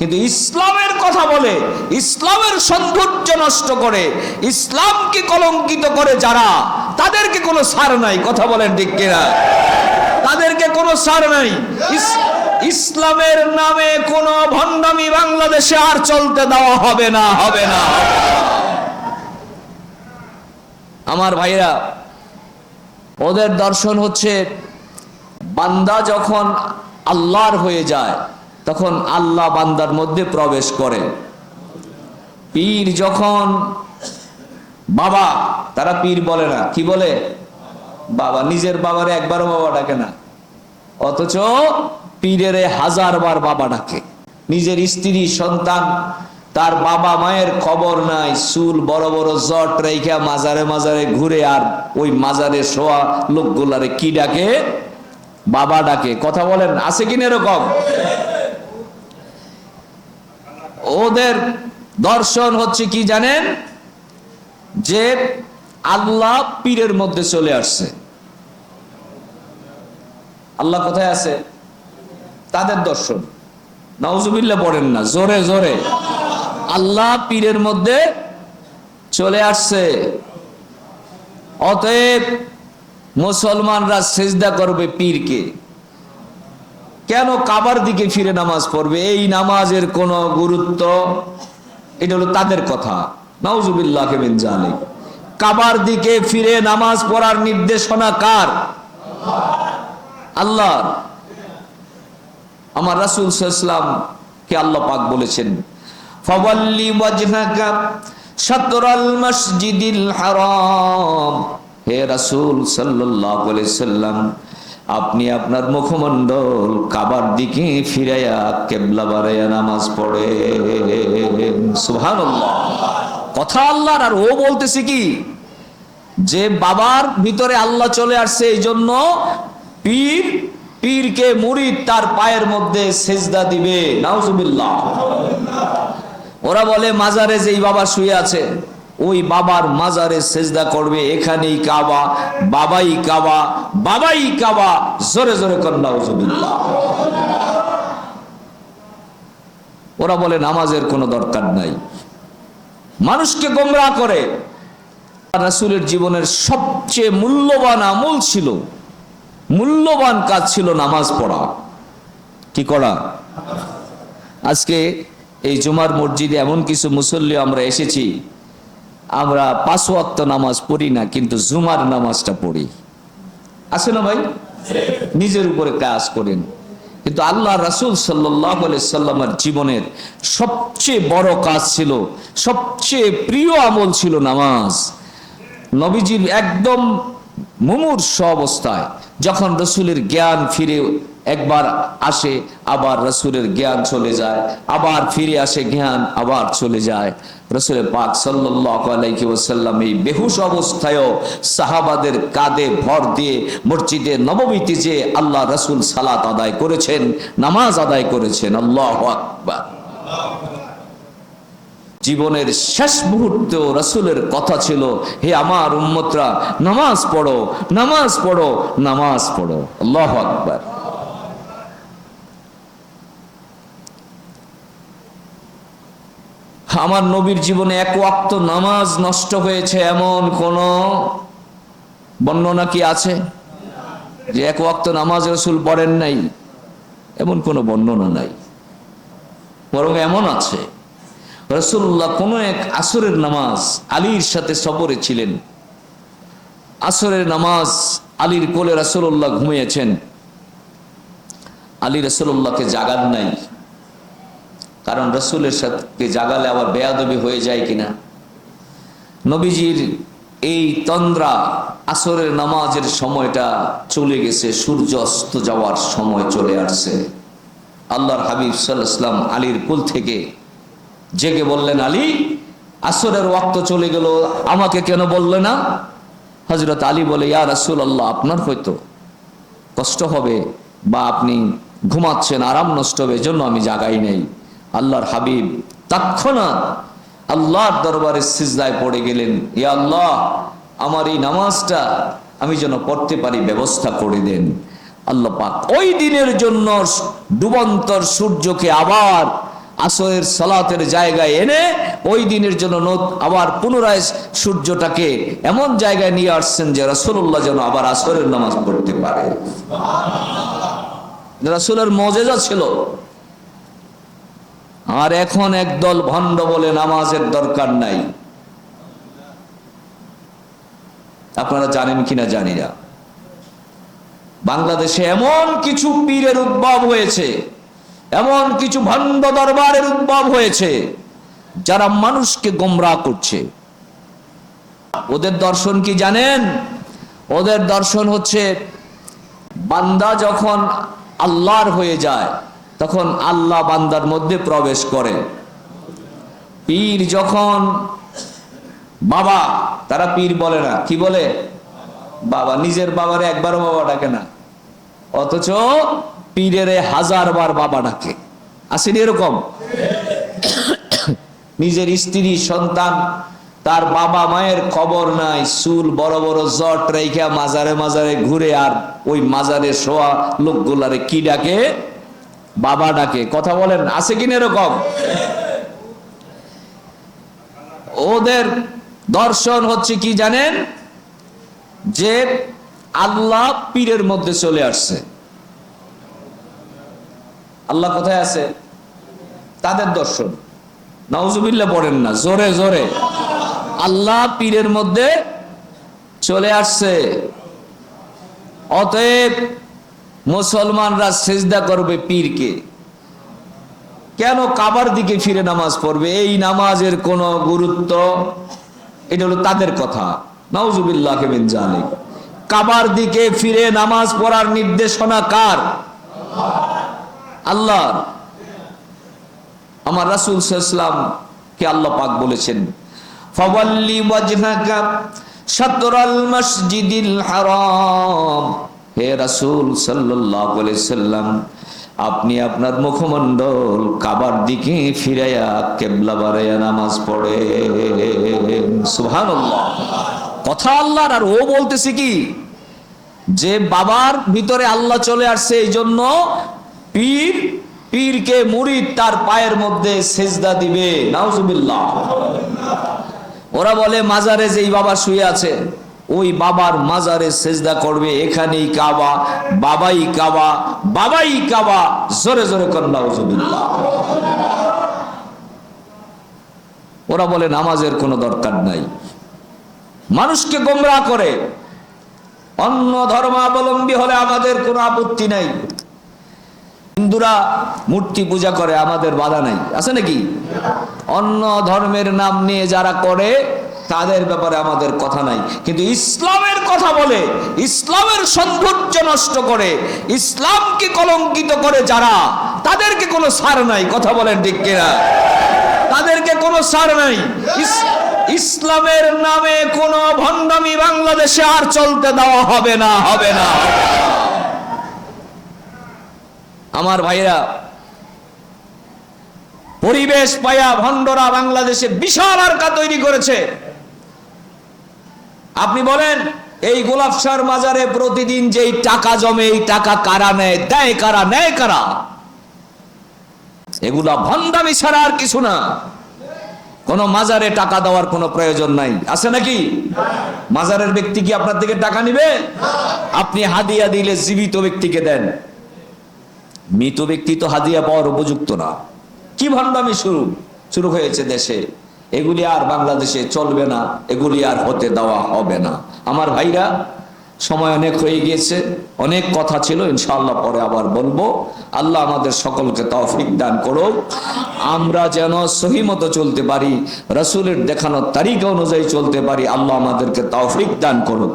কিন্তু ইসলামের কথা বলে, ইসলামের সৌন্দর্য নষ্ট করে, ইসলামকে কলঙ্কিত করে যারা, তাদেরকে কোনো সার নাই, কথা বলেন ঠিক কিনা? তাদেরকে কোনো সার নাই। ইসলামের নামে কোনো ভণ্ডামি বাংলাদেশে আর চলতে দেওয়া হবে না হবে না। আমার ভাইরা, ওদের দর্শন হচ্ছে, বান্দা যখন আল্লাহর হয়ে যায় তখন আল্লাহ বান্দার মধ্যে প্রবেশ করে। পীর যখন বাবা, তারা পীর বলে না, কি বলে? বাবা, নিজের বাবারে একবারও বাবা ডাকে না। অথচ পীরের হাজার বার বাবা ডাকে। নিজের স্ত্রী, সন্তান, তার বাবা মায়ের খবর নাই, চুল বড় বড় জট রেখা মাজারে মাজারে ঘুরে আর ওই মাজারে শোয়া লোকগুলারে কি ডাকে? বাবা ডাকে। কথা বলেন, আছে কিনা এরকম? ওদের দর্শন হচ্ছে কি জানেন? যে আল্লাহ পীরের মধ্যে চলে আসছে। আল্লাহ কোথায় আছে? তাদের দর্শন। নাউজুবিল্লাহ পড়েন না, জোরে জোরে। আল্লাহ পীরের মধ্যে চলে আসছে। অতএব মুসলমানরা সেজদা করবে পীরকে। কেন কাবার দিকে ফিরে নামাজ পড়বে? এই নামাজের কোন গুরুত্ব? এটা হলো তাদের কথা। নাউজুবিল্লাহ জালিক কাবার দিকে ফিরে নামাজ পড়ার নির্দেশনা কার? আল্লাহ। আমার রাসূল সাল্লাল্লাহু কে আল্লাহ পাক বলেছেন, ফাওয়াল্লি ওয়াজহাকা শাতরাল মসজিদিল হারাম। হে রাসূল সাল্লাল্লাহু আলাইহি সাল্লাম আপনি আপনার মুখমণ্ডল কাবার দিকে ফিরাইয়া কেবলা বাড়াইয়া নামাজ পড়ে সুবহানাল্লাহ। কথা আল্লাহর, আর ও বলতেছে কি? যে বাবার ভিতরে আল্লাহ চলে আসছে এই জন্য পীর, পীরকে মুরিদ তার পায়ের মধ্যে সেজদা দিবে। নাউজুবিল্লাহ। ওরা বলে, মাজারে যেই বাবা শুয়ে আছে ওই বাবার মাজারে সেজদা করবে, এখানেই কাবা, বাবাই কাবা বাবাই কাবা, জোরে জোরে কর নাউজুবিল্লাহ। ওরা বলে, নামাজের কোনো দরকার নাই। মানুষকে গোমরা করে। রাসূলের জীবনের সবচেয়ে মূল্যবান আমল ছিল, মূল্যবান কাজ ছিল নামাজ পড়া। কি করা? আজকে এই জুমার মসজিদে এমন কিছু মুসল্লি আমরা এসেছি আমরা পাঁচ ওয়াক্ত নামাজ পড়ি না, কিন্তু জুমার নামাজটা পড়ি। আছে না ভাই? নিজের উপরে কাজ করেন। কিন্তু আল্লাহ রাসুল সাল্লাহ সাল্লামের জীবনের সবচেয়ে বড় কাজ ছিল, সবচেয়ে প্রিয় আমল ছিল নামাজ। নবীজির একদম মুমূর্ষ অবস্থায় যখন রসুলের জ্ঞান ফিরে একবার আসে, আবার রসুলের জ্ঞান চলে যায়, আবার ফিরে আসে জ্ঞান, আবার চলে যায়। রসুলের পাক ওয়াসাল্লাম এই বেহুশ অবস্থায়ও সাহাবাদের কাঁধে ভর দিয়ে মসজিদে নবমীতে যে আল্লাহ রসুল সালাত আদায় করেছেন, নামাজ আদায় করেছেন, আল্লাহ আকবার। জীবনের শেষ মুহূর্তে রসুলের কথা ছিল, হে আমার উম্মতরা, নামাজ পড়ো নামাজ পড়ো নামাজ পড়ো। আল্লাহ আকবার। আমার নবীর জীবনে এক ওয়াক্ত নামাজ নষ্ট হয়েছে এমন কোন বর্ণনা কি আছে? যে এক ওয়াক্ত নামাজ রসুল পড়েন নাই, এমন কোনো বর্ণনা নাই। বরং এমন আছে রসুল্লাহ কোন এক আসরের নামাজ আলীর সাথে সফরে ছিলেন। আসরের নামাজ আলীর কোলে রসুল্লাহ ঘুমিয়েছেন। আলী রসুল্লাহকে জাগান নাই। কারণ রসুলের সাথে জাগালে আবার বেয়াদবি হয়ে যায় কিনা। নবীজির এই তন্দ্রা আসরের নামাজের সময়টা চলে গেছে, সূর্য অস্ত যাওয়ার সময় চলে আসছে। আল্লাহর হাবিব সাল্লাম আলীর কুল থেকে জেগে বললেন, আলী, আসরের ওয়াক্ত চলে গেল, আমাকে কেন বললে না? হজরত আলী বলে, ইয়া রাসুল আল্লাহ আপনার হয়তো কষ্ট হবে বা আপনি ঘুমাচ্ছেন, আরাম নষ্ট হবে জন্য আমি জাগাই নেই। আল্লাহর হাবিব তৎক্ষণাৎ আল্লাহর দরবারে সিজদায় পড়ে গেলেন, ইয়া আল্লাহ, আমার এই নামাজটা আমি যেন পড়তে পারি, ব্যবস্থা করে দেন। আল্লাহ পাক ওই দিনের জন্য ডুবন্তর সূর্যকে আবার আসরের সালাতের জায়গায় এনে ওই দিনের জন্য আবার পুনরায় সূর্যটাকে এমন জায়গায় নিয়ে আসছেন যে রাসূলুল্লাহ যেন আবার আসরের নামাজ পড়তে পারে। রাসূলের মজেজা ছিল। আর এখন একদল ভণ্ড বলে নামাজের দরকার নাই। আপনারা জানেন কিনা জানি না। বাংলাদেশে এমন কিছু পীরের উদ্ভব হয়েছে। এমন কিছু ভণ্ড দরবারের উদ্ভব হয়েছে, যারা মানুষকে গোমরা করছে। ওদের দর্শন কি জানেন? ওদের দর্শন হচ্ছে, বান্দা যখন আল্লাহর হয়ে যায়, তখন আল্লাহ বান্দার মধ্যে প্রবেশ করে। পীর যখন বাবা, তারা পীর বলে না, কি বলে? বাবা, নিজের বাবারে একবারও বাবা ডাকে না। অথচ পীরের হাজার বার বাবা ডাকে। আসেনি এরকম? নিজের স্ত্রী, সন্তান, তার বাবা মায়ের খবর নাই, চুল বড় বড় জট রেখা মাজারে মাজারে ঘুরে আর ওই মাজারে শোয়া লোকগুলারে কি ডাকে? বাবা ডাকে। কথা বলেন, আছে কিনা এরকম? ওদের দর্শন হচ্ছে কি জানেন? যে আল্লাহ পীরের মধ্যে চলে আসছে। আল্লাহ কোথায় আছে? তাদের দর্শন। নাউজুবিল্লাহ পড়েন না, জোরে জোরে। আল্লাহ পীরের মধ্যে চলে আসছে। অতএব মুসলমানরা সেজদা করবে পীরকে। কেন কাবার দিকে ফিরে নামাজ পড়বে? এই নামাজের কোনো গুরুত্ব, এটা হলো তাদের কথা। নাউজুবিল্লাহ বিন জালিক। কাবার দিকে ফিরে নামাজ পড়ার নির্দেশনা কার? আল্লাহ, আমার রাসূল সাল্লাল্লাহু কে আল্লাহ পাক বলেছেন, ফাওয়াল্লি সাল্লাম আপনি আপনার মুখমণ্ডল কাবার দিকে ফিরাইয়া কেবলা বাড়াইয়া নামাজ পড়ে সুবহানাল্লাহ। কথা আল্লাহর, আর ও বলতেছে কি? যে বাবার ভিতরে আল্লাহ চলে আসছে এই জন্য পীর, পীরকে মুরিদ তার পায়ের মধ্যে সেজদা দিবে। নাউজুবিল্লাহ। ওরা বলে, মাজারে যেই বাবা শুয়ে আছে, ওই বাবার মাজারে সেজদা করবে। এখানেই কাবা, বাবাই কাবা বাবাই কাবা। জোরে জোরে কর, নাউজুবিল্লাহ। ওরা বলে, নামাজের কোনো দরকার নাই। মানুষকে গোমরা করে। অন্য ধর্মাবলম্বী হলে আমাদের কোনো আপত্তি নাই। হিন্দুরা মূর্তি পূজা করে, আমাদের বাধা নাই। আছে নাকি? অন্য ধর্মের নাম নিয়ে যারা করে, তাদের ব্যাপারে আমাদের কথা নাই। কিন্তু ইসলামের কথা বলে, ইসলামের সৌন্দর্য নষ্ট করে, ইসলামকে কলঙ্কিত করে যারা, তাদেরকে কোনো সার নাই। কথা বলেন ঠিক কিনা? তাদেরকে কোনো সার নাই। ইসলামের নামে কোনো ভণ্ডামি বাংলাদেশে আর চলতে দেওয়া হবে না হবে না। আমার ভাইরা, পরিবেশ পায়া ভণ্ডরা বাংলাদেশে বিশাল আরকা তৈরি করেছে। আপনি বলেন, এই গোলাপসার মাজারে প্রতিদিন যেই টাকা জমে, এই টাকা কারা নেয়? দেয় কারা, নেয় কারা? এগুলা ভণ্ডামি ছাড়া আর কিছু না। কোন মাজারে টাকা দেওয়ার কোনো প্রয়োজন নাই। আছে নাকি? মাজারের ব্যক্তি কি আপনার থেকে টাকা নিবে? আপনি হাদিয়া দিলে জীবিত ব্যক্তিকে দেন। মৃত ব্যক্তি তো হাদিয়া পাওয়ার উপযুক্ত না। কি ভণ্ডামি শুরু? শুরু হয়েছে দেশে। এগুলি আর বাংলাদেশে চলবে না, এগুলি আর হতে দেওয়া হবে না। আমার ভাইরা, সময় অনেক হয়ে গিয়েছে, অনেক কথা ছিল, ইনশাআল্লাহ পরে আবার বলব। আল্লাহ আমাদের সকলকে তৌফিক দান করুক। আমরা যেন সহি মতো চলতে পারি, রসুলের দেখানো তারিখ অনুযায়ী চলতে পারি, আল্লাহ আমাদেরকে তৌফিক দান করুক।